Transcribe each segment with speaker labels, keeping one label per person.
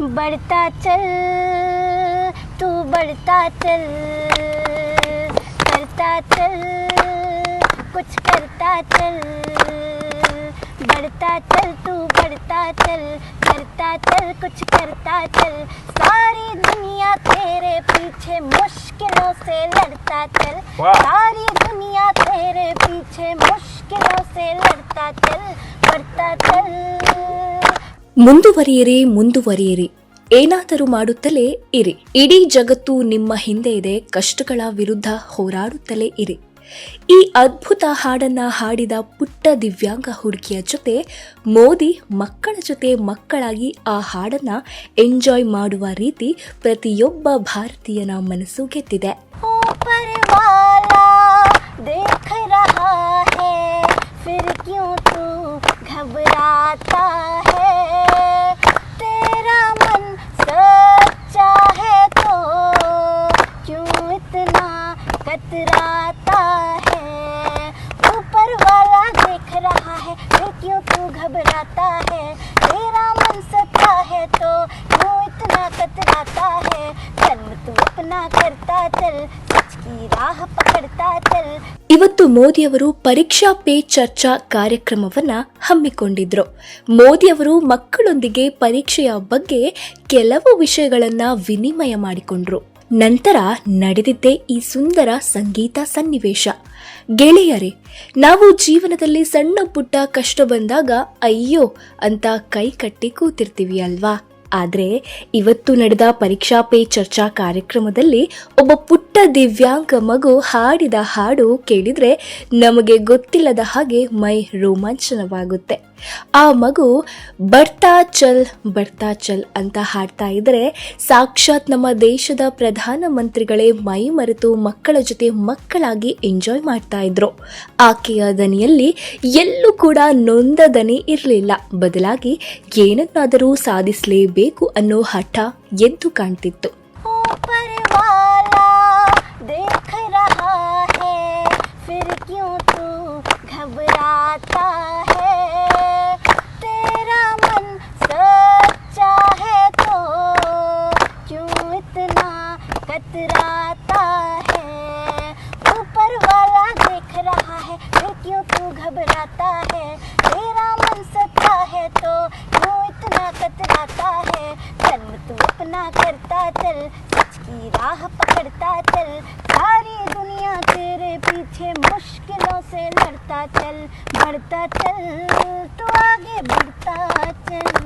Speaker 1: बढ़ता चल तू बढ़ता चल करता चल कुछ करता चल बढ़ता चल तू बढ़ता चल करता चल कुछ करता चल सारी दुनिया तेरे पीछे मुश्किलों से लड़ता चल सारी दुनिया तेरे पीछे मुश्किलों से लड़ता चल बढ़ता चल।
Speaker 2: ಮುಂದುವರಿಯಿರಿ ಮುಂದುವರಿಯಿರಿ ಏನಾದರೂ ಮಾಡುತ್ತಲೇ ಇರಿ ಇಡೀ ಜಗತ್ತು ನಿಮ್ಮ ಹಿಂದೆ ಇದೆ ಕಷ್ಟಗಳ ವಿರುದ್ಧ ಹೋರಾಡುತ್ತಲೇ ಇರಿ ಈ ಅದ್ಭುತ ಹಾಡನ್ನ ಹಾಡಿದ ಪುಟ್ಟ ದಿವ್ಯಾಂಗ ಹುಡುಗಿಯ ಜೊತೆ ಮೋದಿ ಮಕ್ಕಳ ಜೊತೆ ಮಕ್ಕಳಾಗಿ ಆ ಹಾಡನ್ನ ಎಂಜಾಯ್ ಮಾಡುವ ರೀತಿ ಪ್ರತಿಯೊಬ್ಬ ಭಾರತೀಯನ ಮನಸ್ಸು ಗೆದ್ದಿದೆ
Speaker 1: ऊपर वाला देख रहा है फिर क्यों तू घबराता घबराता है तेरा मन सच्चा है तो क्यों इतना कतराता है कर्म तू अपना करता चल सच की राह पकड़ता चल
Speaker 2: ಇವತ್ತು ಮೋದಿಯವರು ಪರೀಕ್ಷಾ ಪೇ ಚರ್ಚಾ ಕಾರ್ಯಕ್ರಮವನ್ನ ಹಮ್ಮಿಕೊಂಡಿದ್ರು ಮೋದಿಯವರು ಮಕ್ಕಳೊಂದಿಗೆ ಪರೀಕ್ಷೆಯ ಬಗ್ಗೆ ಕೆಲವು ವಿಷಯಗಳನ್ನ ವಿನಿಮಯ ಮಾಡಿಕೊಂಡ್ರು ನಂತರ ನಡೆದಿದ್ದೇ ಈ ಸುಂದರ ಸಂಗೀತ ಸನ್ನಿವೇಶ. ಗೆಳೆಯರೇ, ನಾವು ಜೀವನದಲ್ಲಿ ಸಣ್ಣ ಪುಟ್ಟ ಕಷ್ಟ ಬಂದಾಗ, ಅಯ್ಯೋ, ಅಂತ ಕೈ ಕಟ್ಟಿ ಕೂತಿರ್ತೀವಿ ಅಲ್ವಾ? ಆದ್ರೆ ಇವತ್ತು ನಡೆದ ಪರೀಕ್ಷಾ ಪೇ ಚರ್ಚಾ ಕಾರ್ಯಕ್ರಮದಲ್ಲಿ ಒಬ್ಬ ಪುಟ್ಟ ದಿವ್ಯಾಂಗ ಮಗು ಹಾಡಿದ ಹಾಡು ಕೇಳಿದರೆ ನಮಗೆ ಗೊತ್ತಿಲ್ಲದ ಹಾಗೆ ಮೈ ರೋಮಾಂಚನವಾಗುತ್ತೆ. ಆ ಮಗು ಬರ್ತಾ ಚಲ್ ಬರ್ತಾ ಚಲ್ ಅಂತ ಹಾಡ್ತಾ ಇದ್ರೆ ಸಾಕ್ಷಾತ್ ನಮ್ಮ ದೇಶದ ಪ್ರಧಾನ ಮಂತ್ರಿಗಳೇ ಮೈ ಮರೆತು ಮಕ್ಕಳ ಜೊತೆ ಮಕ್ಕಳಾಗಿ ಎಂಜಾಯ್ ಮಾಡ್ತಾ ಇದ್ರು. ಆಕೆಯ ದನಿಯಲ್ಲಿ ಎಲ್ಲೂ ಕೂಡ ನೊಂದ ದನಿ ಇರಲಿಲ್ಲ. ಬದಲಾಗಿ ಏನನ್ನಾದರೂ ಸಾಧಿಸಲೇಬೇಕು ಅನ್ನೋ ಹಠ ಎದ್ದು ಕಾಣ್ತಿತ್ತು
Speaker 1: ऊपर वाला देख रहा है फिर क्यों तू घबराता है तेरा मन सच्चा है तो क्यों इतना कतराता है ऊपर वाला देख रहा है फिर क्यों तू घबराता है तेरा मन सच्चा है तो क्यों इतना कतराता है कर्म तू अपना करता चल सच की राह पकड़ता चल सारी दुनिया तेरे पीछे मुश्किलों से लड़ता चल बढ़ता चल तू आगे बढ़ता चल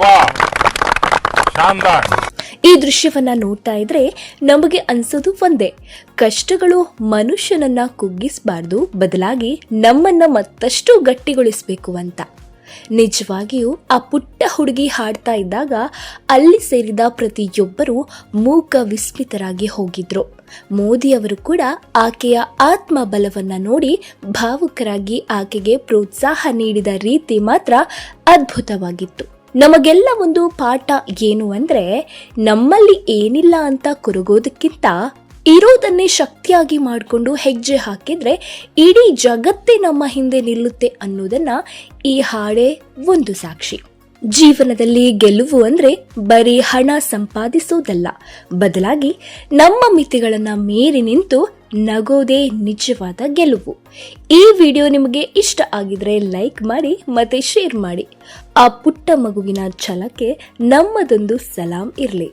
Speaker 3: वाह शानदार
Speaker 2: ಈ ದೃಶ್ಯವನ್ನ ನೋಡ್ತಾ ಇದ್ರೆ ನಮಗೆ ಅನ್ಸೋದು ಒಂದೇ ಕಷ್ಟಗಳು ಮನುಷ್ಯನನ್ನ ಕುಗ್ಗಿಸಬಾರ್ದು ಬದಲಾಗಿ ನಮ್ಮನ್ನ ಮತ್ತಷ್ಟು ಗಟ್ಟಿಗೊಳಿಸಬೇಕು ಅಂತ ನಿಜವಾಗಿಯೂ ಆ ಪುಟ್ಟ ಹುಡುಗಿ ಹಾಡ್ತಾ ಇದ್ದಾಗ ಅಲ್ಲಿ ಸೇರಿದ ಪ್ರತಿಯೊಬ್ಬರೂ ಮೂಕ ವಿಸ್ಮಿತರಾಗಿ ಹೋಗಿದ್ರು. ಮೋದಿಯವರು ಕೂಡ ಆಕೆಯ ಆತ್ಮಬಲವನ್ನ ನೋಡಿ ಭಾವುಕರಾಗಿ ಆಕೆಗೆ ಪ್ರೋತ್ಸಾಹ ನೀಡಿದ ರೀತಿ ಮಾತ್ರ ಅದ್ಭುತವಾಗಿತ್ತು. ನಮಗೆಲ್ಲ ಒಂದು ಪಾಠ ಏನು ಅಂದರೆ, ನಮ್ಮಲ್ಲಿ ಏನಿಲ್ಲ ಅಂತ ಕೊರಗೋದಕ್ಕಿಂತ ಇರೋದನ್ನೇ ಶಕ್ತಿಯಾಗಿ ಮಾಡಿಕೊಂಡು ಹೆಜ್ಜೆ ಹಾಕಿದರೆ ಇಡೀ ಜಗತ್ತೇ ನಮ್ಮ ಹಿಂದೆ ನಿಲ್ಲುತ್ತೆ ಅನ್ನೋದನ್ನು ಈ ಹಾಡೇ ಒಂದು ಸಾಕ್ಷಿ. ಜೀವನದಲ್ಲಿ ಗೆಲುವು ಅಂದರೆ ಬರೀ ಹಣ ಸಂಪಾದಿಸೋದಲ್ಲ, ಬದಲಾಗಿ ನಮ್ಮ ಮಿತಿಗಳನ್ನು ಮೀರಿ ನಿಂತು ನಗೋದೇ ನಿಜವಾದ ಗೆಲುವು. ಈ ವಿಡಿಯೋ ನಿಮಗೆ ಇಷ್ಟ ಆಗಿದ್ರೆ ಲೈಕ್ ಮಾಡಿ ಮತ್ತೆ ಶೇರ್ ಮಾಡಿ. ಆ ಪುಟ್ಟ ಮಗುವಿನ ಛಲಕ್ಕೆ ನಮ್ಮದೊಂದು ಸಲಾಂ ಇರಲಿ.